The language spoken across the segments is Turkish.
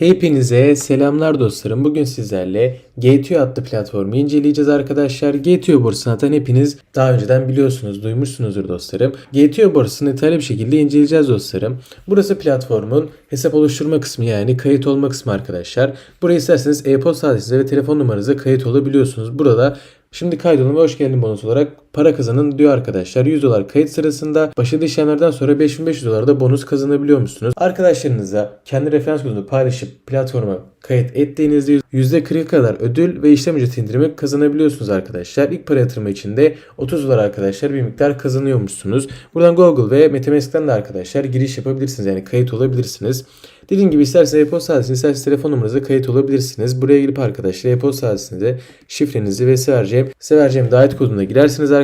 Hepinize selamlar dostlarım. Bugün sizlerle GTO adlı platformu inceleyeceğiz arkadaşlar. GTO borsasını zaten hepiniz daha önceden biliyorsunuz, duymuşsunuzdur dostlarım. GTO borsasını detaylı bir şekilde inceleyeceğiz dostlarım. Burası platformun hesap oluşturma kısmı yani kayıt olma kısmı arkadaşlar. Buraya isterseniz e-posta adresinize ve telefon numaranıza kayıt olabiliyorsunuz. Burada Şimdi kaydolun ve hoş geldin bonus olarak para kazanın diyor arkadaşlar. 100 dolar kayıt sırasında başarılı işlemlerden sonra 5500 dolar da bonus kazanabiliyor musunuz? Arkadaşlarınızla kendi referans kodunu paylaşıp platforma kayıt ettiğinizde %40 kadar ödül ve işlem ücreti indirimi kazanabiliyorsunuz arkadaşlar. İlk para yatırımı için de 30 dolar arkadaşlar bir miktar kazanıyormuşsunuz. Buradan Google ve Metamask'ten de arkadaşlar giriş yapabilirsiniz. Yani kayıt olabilirsiniz. Dediğim gibi isterseniz e-posta adresiniz, isterseniz telefon numaranıza kayıt olabilirsiniz. Buraya girip arkadaşlar e-posta adresinize şifrenizi ve size vereceğim davet koduna girersiniz arkadaşlar.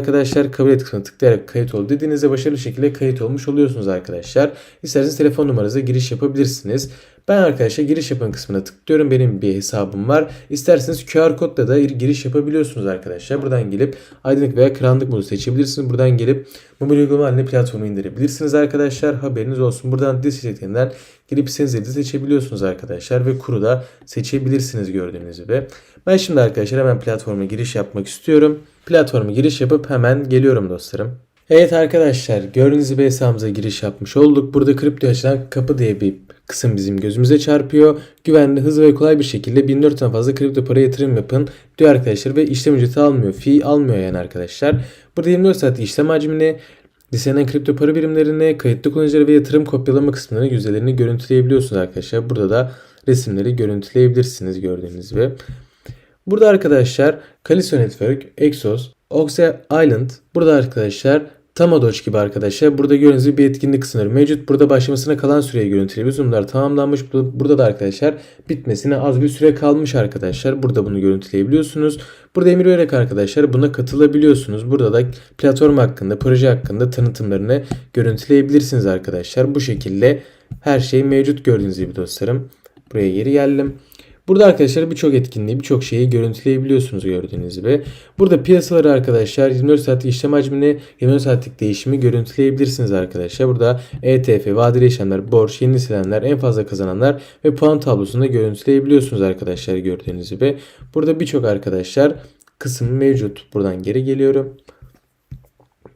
Kabul et kısmına tıklayarak kayıt ol dediğinizde başarılı şekilde kayıt olmuş oluyorsunuz arkadaşlar. İsterseniz telefon numaranıza giriş yapabilirsiniz. Ben arkadaşlar giriş yapın kısmına tıklıyorum. Benim bir hesabım var. İsterseniz QR kodla da giriş yapabiliyorsunuz arkadaşlar. Buradan gelip aydınlık veya karanlık modu seçebilirsiniz. Buradan gelip mobil uygulama haline platformu indirebilirsiniz arkadaşlar. Haberiniz olsun. Buradan dil seçeneğinden gelip istediğiniz dili seçebiliyorsunuz arkadaşlar. Ve kuru da seçebilirsiniz gördüğünüz gibi. Ben şimdi arkadaşlar hemen platforma giriş yapmak istiyorum. Platforma giriş yapıp hemen geliyorum dostlarım. Evet arkadaşlar gördüğünüz gibi hesabımıza giriş yapmış olduk. Burada kripto açılan kapı diye bir kısım bizim gözümüze çarpıyor. Güvenli, hızlı ve kolay bir şekilde 1400'den fazla kripto para yatırım yapın diyor arkadaşlar ve işlem ücreti almıyor. Fee almıyor yani arkadaşlar. Burada 24 saatlik işlem hacmini, listelenen kripto para birimlerini, kayıtlı kullanıcıları ve yatırım kopyalama kısımlarını yüzdelerini görüntüleyebiliyorsunuz arkadaşlar. Burada da resimleri görüntüleyebilirsiniz gördüğünüz gibi. Burada arkadaşlar Kalisto Network, Exos, Oxe Island. Burada arkadaşlar Tamadoç gibi arkadaşlar. Burada gördüğünüz gibi bir etkinlik kısımları mevcut. Burada başlamasına kalan süreyi görüntüleyebiliyoruz. Bunlar tamamlanmış. Burada da arkadaşlar bitmesine az bir süre kalmış arkadaşlar. Burada bunu görüntüleyebiliyorsunuz. Burada emir vererek arkadaşlar buna katılabiliyorsunuz. Burada da platform hakkında, proje hakkında tanıtımlarını görüntüleyebilirsiniz arkadaşlar. Bu şekilde her şey mevcut gördüğünüz gibi dostlarım. Buraya geri geldim. Burada arkadaşlar birçok etkinliği, birçok şeyi görüntüleyebiliyorsunuz gördüğünüz gibi. Burada piyasaları arkadaşlar 24 saatlik işlem hacmini, 24 saatlik değişimi görüntüleyebilirsiniz arkadaşlar. Burada ETF, vadeli işlemler, borç, yeni silenler, en fazla kazananlar ve puan tablosunu da görüntüleyebiliyorsunuz arkadaşlar gördüğünüz gibi. Burada birçok arkadaşlar kısım mevcut. Buradan geri geliyorum.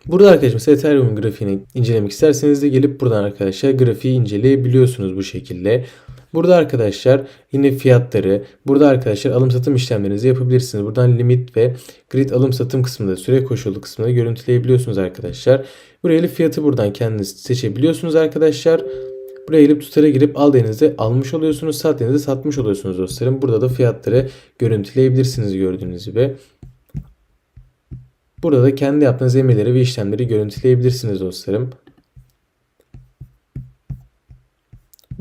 Burada arkadaşlar Ethereum grafiğini incelemek isterseniz de gelip buradan arkadaşlar grafiği inceleyebiliyorsunuz bu şekilde. Burada arkadaşlar yine fiyatları, burada arkadaşlar alım satım işlemlerinizi yapabilirsiniz. Buradan limit ve grid alım satım kısmında süre koşulu kısmında görüntüleyebiliyorsunuz arkadaşlar. Buraya fiyatı buradan kendiniz seçebiliyorsunuz arkadaşlar. Buraya gelip tutara girip al denizde almış oluyorsunuz. Sat denizde satmış oluyorsunuz dostlarım. Burada da fiyatları görüntüleyebilirsiniz gördüğünüz gibi. Burada da kendi yaptığınız emirleri ve işlemleri görüntüleyebilirsiniz dostlarım.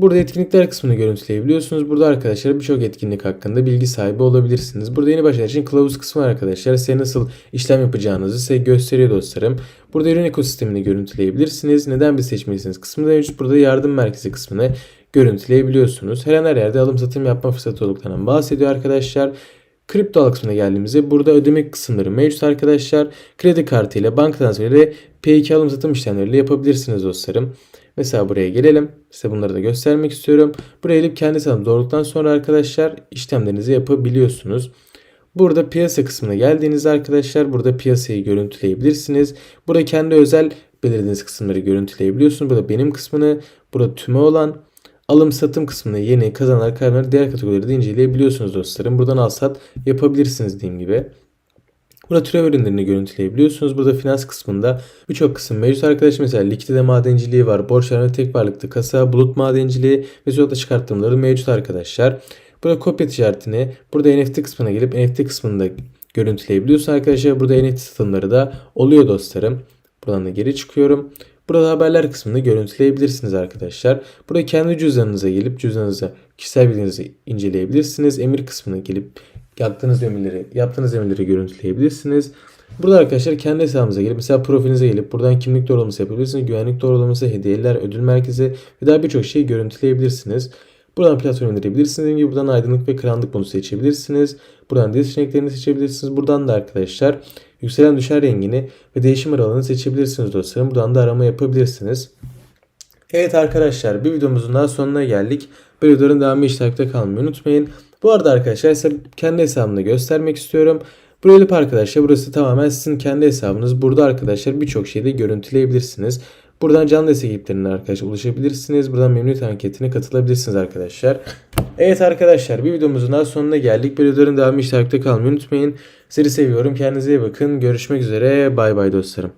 Burada etkinlikler kısmını görüntüleyebiliyorsunuz. Burada arkadaşlar birçok etkinlik hakkında bilgi sahibi olabilirsiniz. Burada yeni başlayan için kılavuz kısmı arkadaşlar. Size nasıl işlem yapacağınızı size gösteriyor dostlarım. Burada ürün ekosistemini görüntüleyebilirsiniz. Neden bir seçmelisiniz kısmında mevcut. Burada yardım merkezi kısmını görüntüleyebiliyorsunuz. Her an her yerde alım satım yapma fırsatı olduklarından bahsediyor arkadaşlar. Kripto kısmına geldiğimizde burada ödeme kısımları mevcut arkadaşlar. Kredi kartı ile banka transferi P2 alım satım işlemleriyle yapabilirsiniz dostlarım. Mesela buraya gelelim. Size bunları da göstermek istiyorum. Buraya gelip kendi hesabınızı doğrulttuktan sonra arkadaşlar işlemlerinizi yapabiliyorsunuz. Burada piyasa kısmına geldiğinizde arkadaşlar burada piyasayı görüntüleyebilirsiniz. Burada kendi özel belirlediğiniz kısımları görüntüleyebiliyorsunuz. Burada benim kısmını, burada tüme olan alım satım kısmını yeni kazananlar kaybeder diğer kategorileri de inceleyebiliyorsunuz dostlarım. Buradan al sat yapabilirsiniz dediğim gibi. Burada türev ürünlerini görüntüleyebiliyorsunuz. Burada finans kısmında birçok kısım mevcut arkadaşlar. Mesela likidite madenciliği var. Borçlanma tek varlıklı kasa, bulut madenciliği ve sürekli çıkarttımları mevcut arkadaşlar. Burada kopya ticaretini burada NFT kısmına gelip NFT kısmında görüntüleyebiliyorsunuz arkadaşlar. Burada NFT satımları da oluyor dostlarım. Buradan da geri çıkıyorum. Burada haberler kısmını görüntüleyebilirsiniz arkadaşlar. Burada kendi cüzdanınıza gelip cüzdanınıza kişisel bilginizi inceleyebilirsiniz. Emir kısmına gelip yaptığınız emirleri, yaptığınız emirleri görüntüleyebilirsiniz. Burada arkadaşlar kendi hesabınıza gelip mesela profilinize gelip buradan kimlik doğrulaması yapabilirsiniz. Güvenlik doğrulaması, hediyeler, ödül merkezi ve daha birçok şeyi görüntüleyebilirsiniz. Buradan platform indirebilirsiniz. Dediğim gibi buradan aydınlık ve karanlık bunu seçebilirsiniz. Buradan dil seçeneklerini seçebilirsiniz. Buradan da arkadaşlar yükselen düşen rengini ve değişim aralığını seçebilirsiniz dostlarım. Buradan da arama yapabilirsiniz. Evet arkadaşlar bir videomuzun daha sonuna geldik. Bu videoların devamı hiç takipte kalmayı unutmayın. Bu arada arkadaşlar kendi hesabımı göstermek istiyorum. Gelip arkadaşlar burası tamamen sizin kendi hesabınız. Burada arkadaşlar birçok şeyi de görüntüleyebilirsiniz. Buradan canlı destek ekiplerine arkadaşlar ulaşabilirsiniz. Buradan memnuniyet anketine katılabilirsiniz arkadaşlar. Evet arkadaşlar bir videomuzun daha sonuna geldik. Videoların devamı takipte kalmayı unutmayın. Sizi seviyorum. Kendinize iyi bakın. Görüşmek üzere. Bay bay dostlarım.